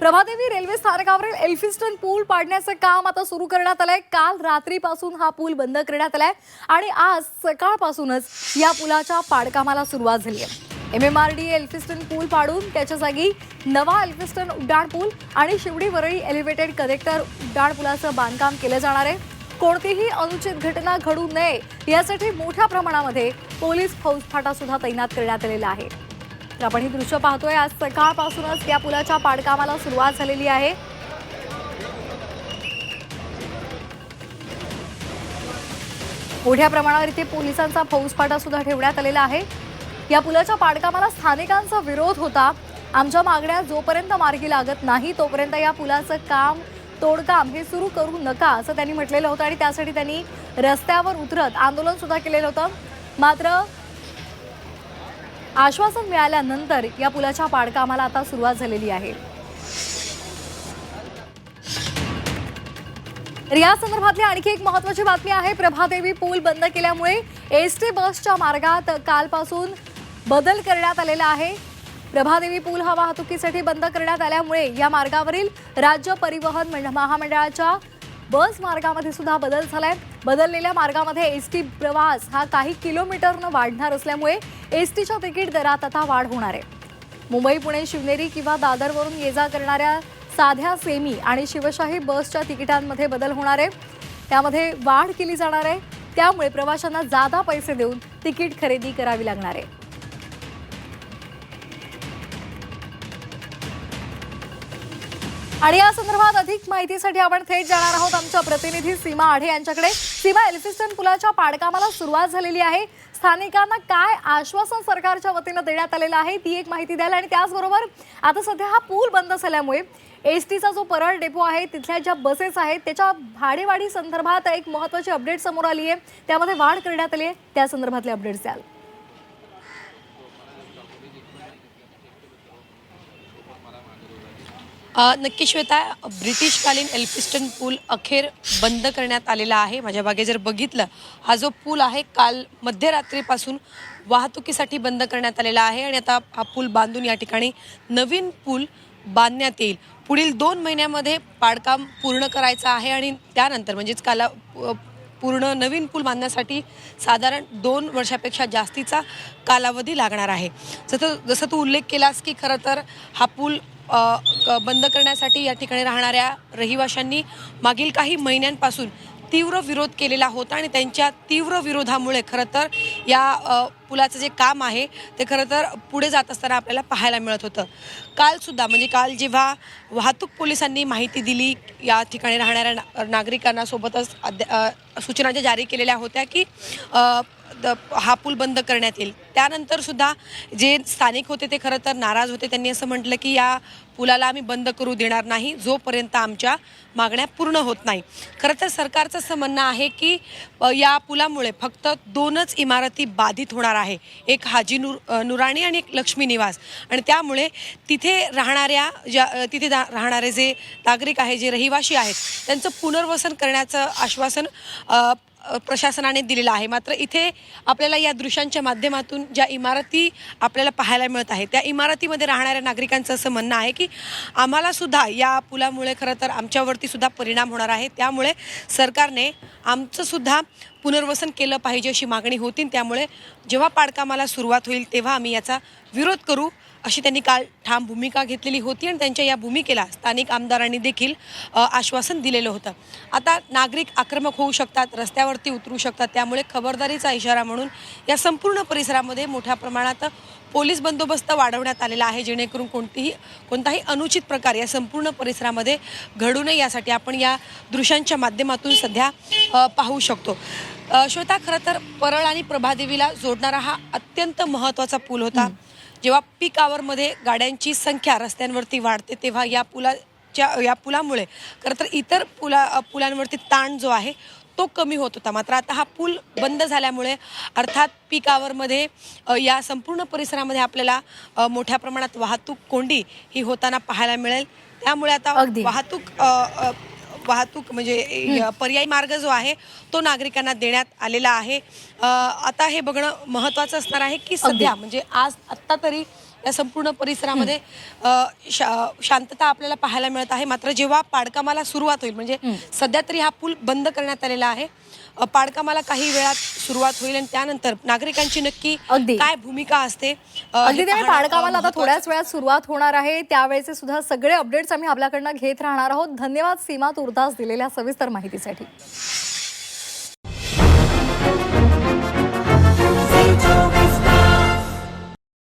Prabhadevi railway स्थानकावरील Elphinstone पूल पाडण्याचं काम आता सुरू करण्यात आलंय. काल रात्रीपासून हा पूल बंद करण्यात आलाय आणि आज सकाळपासूनच या पुलाच्या पाडकामाला सुरुवात झाली आहे. M M R D Elphinstone पूल पाडून त्याच्या जागी नवा एल्फिस्टन उड्डाण पूल आणि शिवडी वरळी एलिव्हेटेड कनेक्टर उड्डाण पुलाचं बांधकाम केलं जाणार आहे. कोणतीही अनुचित घटना घडू नये यासाठी मोठ्या प्रमाणामध्ये पोलीस फौजफाटा सुद्धा तैनात करण्यात आलेला आहे. आपण ही दृश्य पाहतोय. आज सकाळपासूनच या पुलाच्या पाडकामाला सुरुवात झालेली आहे. मोठ्या प्रमाणावर इथे पोलिसांचा फौजफाटा सुद्धा ठेवण्यात आलेला आहे. या पुलाच्या पाडकामाला स्थानिकांचा विरोध होता. आमच्या मागण्या जोपर्यंत मार्गी लागत नाही तोपर्यंत या पुलाचं काम तोडकाम हे सुरू करू नका असं त्यांनी म्हटलेलं होतं आणि त्यासाठी त्यांनी रस्त्यावर उतरत आंदोलन सुद्धा केलेलं होतं. मात्र आश्वासन मिळाल्यानंतर या पुलाच्या पाडकामाला आता सुरुवात झालेली आहे. या संदर्भातली आणखी एक महत्वाची बातमी आहे. प्रभादेवी पूल बंद केल्यामुळे एस टी बसच्या मार्गात कालपासून बदल करण्यात आलेला आहे. प्रभादेवी पूल हा वाहतुकीसाठी बंद करण्यात आल्यामुळे या मार्गावरील राज्य परिवहन मंड- महामंडळाच्या बस मार्गामध्ये सुद्धा बदल झालाय. बदललेल्या मार्गामध्ये एस टी प्रवास हा काही किलोमीटरनं वाढणार असल्यामुळे एस टीच्या तिकीट दरात आता वाढ होणार आहे. मुंबई पुणे शिवनेरी किंवा दादरवरून ये जा करणाऱ्या साध्या सेमी आणि शिवशाही बसच्या तिकिटांमध्ये बदल होणार आहे. त्यामध्ये वाढ केली जाणार आहे. त्यामुळे प्रवाशांना जादा पैसे देऊन तिकीट खरेदी करावी लागणार आहे. आणि या संदर्भात अधिक माहितीसाठी आपण थेट जाणार आहोत आमच्या प्रतिनिधी सीमा आढे यांच्याकडे. सीमा एल्फिस्टन पुलाच्या पाडकामाला सुरुवात झालेली आहे. स्थानिकांना काय आश्वासन सरकारच्या वतीनं देण्यात आलेलं आहे ती एक माहिती द्याल आणि त्याचबरोबर आता सध्या हा पूल बंद झाल्यामुळे एस टीचा जो परळ डेपो आहे तिथल्या ज्या बसेस आहेत त्याच्या भाडेवाढी संदर्भात एक महत्वाची अपडेट समोर आली आहे. त्यामध्ये वाढ करण्यात आली आहे. त्या संदर्भातले अपडेट्स द्याल. नक्की श्वेता ब्रिटिशकालीन एल्फिस्टन पूल अखेर बंद करण्यात आलेला आहे. माझ्या मागे जर बघितलं हा जो पूल आहे काल मध्यरात्रीपासून वाहतुकीसाठी बंद करण्यात आलेला आहे आणि आता हा पूल बांधून या ठिकाणी नवीन पूल बांधण्यात येईल. पुढील दोन महिन्यामध्ये पाडकाम पूर्ण करायचं आहे आणि त्यानंतर म्हणजेच काला पूर्ण नवीन पूल बांधण्यासाठी साधारण दोन वर्षापेक्षा जास्तीचा कालावधी लागणार आहे. जसं जसं तू उल्लेख केलास की खरं तर हा पूल बंद करण्यासाठी या ठिकाणी राहणाऱ्या रहिवाशांनी मागील काही महिन्यांपासून तीव्र विरोध केलेला होता आणि त्यांच्या तीव्र विरोधामुळे खरं तर या पुलाचं जे काम आहे ते खरं तर पुढे जात असताना आपल्याला पाहायला मिळत होतं. कालसुद्धा म्हणजे काल जेव्हा वाहतूक पोलिसांनी माहिती दिली या ठिकाणी राहणाऱ्या ना- नागरिकांना सोबतच अद्या- सूचना ज्या जारी केलेल्या होत्या की द- हा पूल बंद करण्यात येईल. त्यानंतर सुद्धा जे स्थानिक होते ते खरं तर नाराज होते. त्यांनी असं म्हटलं की या पुलाला आम्ही बंद करू देणार नाही जोपर्यंत आमच्या मागण्या पूर्ण होत नाही. खरं तर सरकारचं असं म्हणणं आहे की या पुलामुळे फक्त दोनच इमारती बाधित होणार आहे. एक हाजी नूर नुराणी आणि एक लक्ष्मी निवास. आणि त्यामुळे तिथे राहणाऱ्या ज्या तिथे दा- राहणारे जे नागरिक आहे जे रहिवाशी आहेत त्यांचं पुनर्वसन करण्याचं आश्वासन प्रशासनाने दिलेलं आहे. मात्र इथे आपल्याला या दृश्यांच्या माध्यमातून ज्या इमारती आपल्याला पाहायला मिळत आहे त्या इमारतीमध्ये राहणाऱ्या नागरिकांचं असं म्हणणं आहे की आम्हाला सुद्धा या पुलामुळे खरं तर आमच्यावरती सुद्धा परिणाम होणार आहे. त्यामुळे सरकारने आमचं सुद्धा पुनर्वसन केलं पाहिजे अशी मागणी होती त्यामुळे जेव्हा पाडकामाला सुरुवात होईल तेव्हा आम्ही याचा विरोध करू अशी त्यांनी काल ठाम भूमिका घेतलेली होती आणि त्यांच्या या भूमिकेला स्थानिक आमदारांनी देखील आश्वासन दिलेलं होतं. आता नागरिक आक्रमक होऊ शकतात रस्त्यावरती उतरू शकतात त्यामुळे खबरदारीचा इशारा म्हणून या संपूर्ण परिसरामध्ये मोठ्या प्रमाणात पोलीस बंदोबस्त वाढवण्यात आलेला आहे जेणेकरून कोणतीही कोणताही अनुचित प्रकार या संपूर्ण परिसरामध्ये घडू नये यासाठी आपण या दृश्यांच्या माध्यमातून सध्या पाहू शकतो. श्वेता खरं तर परळ आणि प्रभादेवीला जोडणारा हा अत्यंत महत्त्वाचा पूल होता. जेव्हा पीक आवरमध्ये गाड्यांची संख्या रस्त्यांवरती वाढते तेव्हा या पुलाच्या या पुलामुळे खरं तर इतर पुला पुलांवरती ताण जो आहे तो कमी होत होता. मात्र आता हा पूल बंद झाल्यामुळे अर्थात पीक आवरमध्ये या संपूर्ण परिसरामध्ये आपल्याला मोठ्या प्रमाणात वाहतूक कोंडी ही होताना पाहायला मिळेल. त्यामुळे आता. वाहतूक वाहतूक म्हणजे पर्यायी मार्ग जो आहे तो नागरिकांना देण्यात आलेला आहे. आता हे बघणं महत्त्वाचं असणार आहे की सध्या म्हणजे आज आत्ता तरी या संपूर्ण परिसरामध्ये शा- शांतता आपल्याला पाहायला मिळत आहे. मात्र जेव्हा पाडकामाला सुरुवात होईल म्हणजे सध्या तरी हा पूल बंद करण्यात आलेला आहे. पाडकामाला काही वेळात सुरुवात होईल आणि त्यानंतर नागरिकांची नक्की अगदी. काय भूमिका असते अगदी अ, पाडकामाला आता थोड्याच वेळात सुरुवात होणार आहे. त्यावेळेचे सुद्धा सगळे अपडेट्स आम्ही आपल्याकडनं घेत राहणार आहोत. धन्यवाद सीमा तुर्तास दिलेल्या सविस्तर माहितीसाठी.